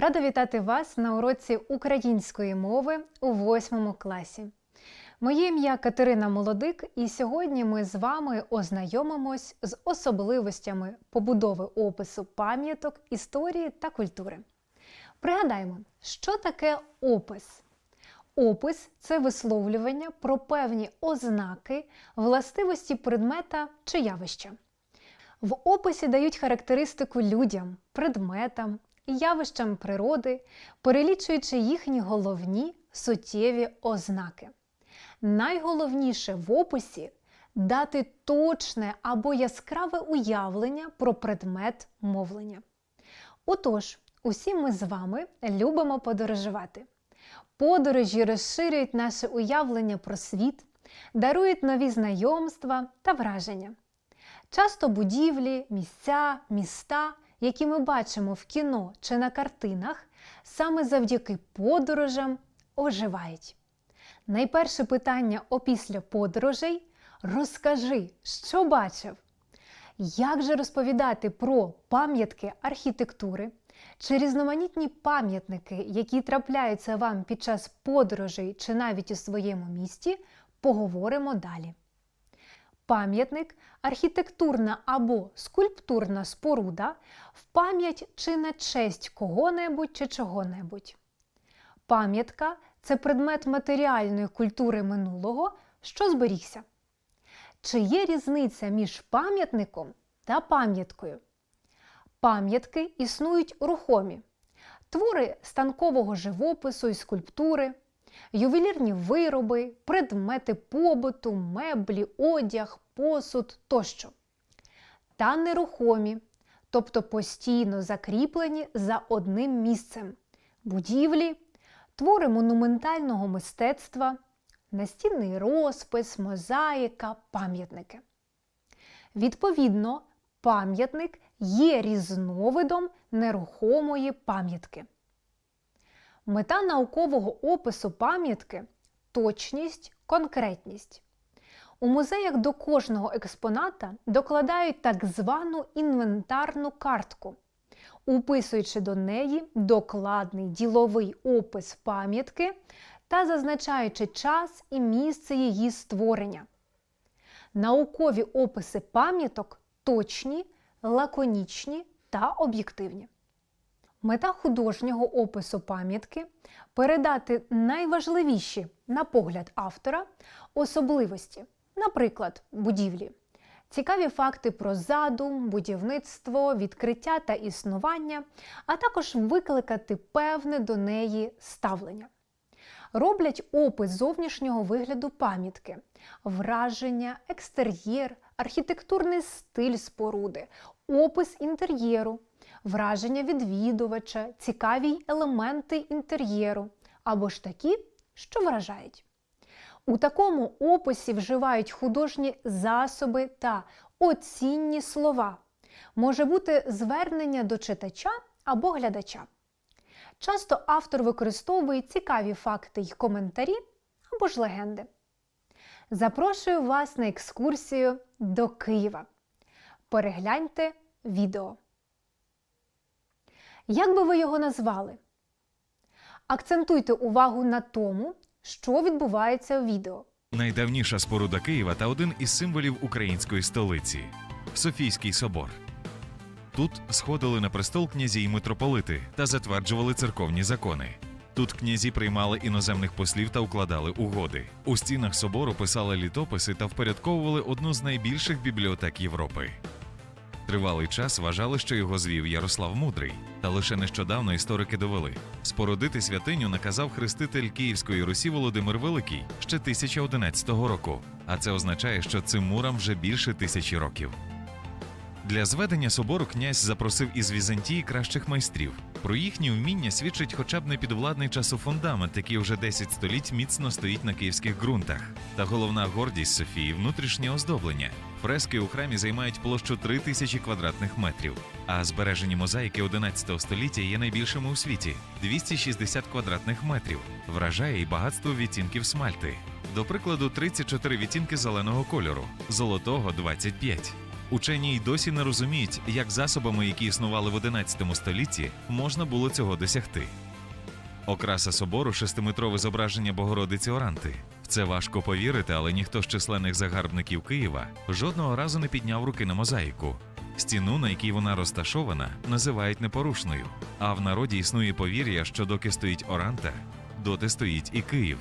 Рада вітати вас на уроці української мови у восьмому класі. Моє ім'я Катерина Молодик, і сьогодні ми з вами ознайомимось з особливостями побудови опису пам'яток, історії та культури. Пригадаємо, що таке опис. Опис це висловлювання про певні ознаки, властивості предмета чи явища. В описі дають характеристику людям, предметам явищам природи, перелічуючи їхні головні суттєві ознаки. Найголовніше в описі дати точне або яскраве уявлення про предмет мовлення. Отож, усі ми з вами любимо подорожувати. Подорожі розширюють наше уявлення про світ, дарують нові знайомства та враження. Часто будівлі, місця, міста, які ми бачимо в кіно чи на картинах, саме завдяки подорожам оживають. Найперше питання опісля подорожей розкажи, що бачив. Як же розповідати про пам'ятки архітектури чи різноманітні пам'ятники, які трапляються вам під час подорожей чи навіть у своєму місті, поговоримо далі. Пам'ятник архітектурна або скульптурна споруда в пам'ять чи на честь кого-небудь чи чого-небудь. Пам'ятка це предмет матеріальної культури минулого, що зберігся. Чи є різниця між пам'ятником та пам'яткою? Пам'ятки існують рухомі, твори станкового живопису і скульптури, ювелірні вироби, предмети побуту, меблі, одяг, посуд тощо. Та нерухомі, тобто постійно закріплені за одним місцем будівлі, твори монументального мистецтва, настінний розпис, мозаїка, пам'ятники. Відповідно, пам'ятник є різновидом нерухомої пам'ятки. Мета наукового опису пам'ятки точність, конкретність. У музеях до кожного експоната докладають так звану інвентарну картку, уписуючи до неї докладний діловий опис пам'ятки та зазначаючи час і місце її створення. Наукові описи пам'яток точні, лаконічні та об'єктивні. Мета художнього опису пам'ятки передати найважливіші, на погляд автора, особливості, наприклад, будівлі, цікаві факти про задум, будівництво, відкриття та існування, а також викликати певне до неї ставлення. Роблять опис зовнішнього вигляду пам'ятки, враження, екстер'єр, архітектурний стиль споруди, опис інтер'єру, враження відвідувача, цікаві елементи інтер'єру або ж такі, що вражають. У такому описі вживають художні засоби та оцінні слова. Може бути звернення до читача або глядача. Часто автор використовує цікаві факти й коментарі або ж легенди. Запрошую вас на екскурсію до Києва. Перегляньте відео. Як би ви його назвали? Акцентуйте увагу на тому, що відбувається у відео. Найдавніша споруда Києва та один із символів української столиці Софійський собор. Тут сходили на престол князі й митрополити та затверджували церковні закони. Тут князі приймали іноземних послів та укладали угоди. У стінах собору писали літописи та впорядковували одну з найбільших бібліотек Європи. Тривалий час вважали, що його звів Ярослав Мудрий, та лише нещодавно історики довели. Спорудити святиню наказав хреститель Київської Русі Володимир Великий ще 1011 року. А це означає, що цим мурам вже більше тисячі років. Для зведення собору князь запросив із Візантії кращих майстрів. Про їхні вміння свідчить хоча б непідвладний часу фундамент, який вже 10 століть міцно стоїть на київських ґрунтах. Та головна гордість Софії внутрішнє оздоблення. Фрески у храмі займають площу 3 тисячі квадратних метрів, а збережені мозаїки 11 століття є найбільшими у світі 260 квадратних метрів. Вражає і багатство відтінків смальти. До прикладу, 34 відтінки зеленого кольору, золотого 25. Учені й досі не розуміють, як засобами, які існували в 11 столітті, можна було цього досягти. Окраса собору шестиметрове зображення Богородиці Оранти. Це важко повірити, але ніхто з численних загарбників Києва жодного разу не підняв руки на мозаїку. Стіну, на якій вона розташована, називають непорушною. А в народі існує повір'я, що доки стоїть Оранта, доти стоїть і Київ.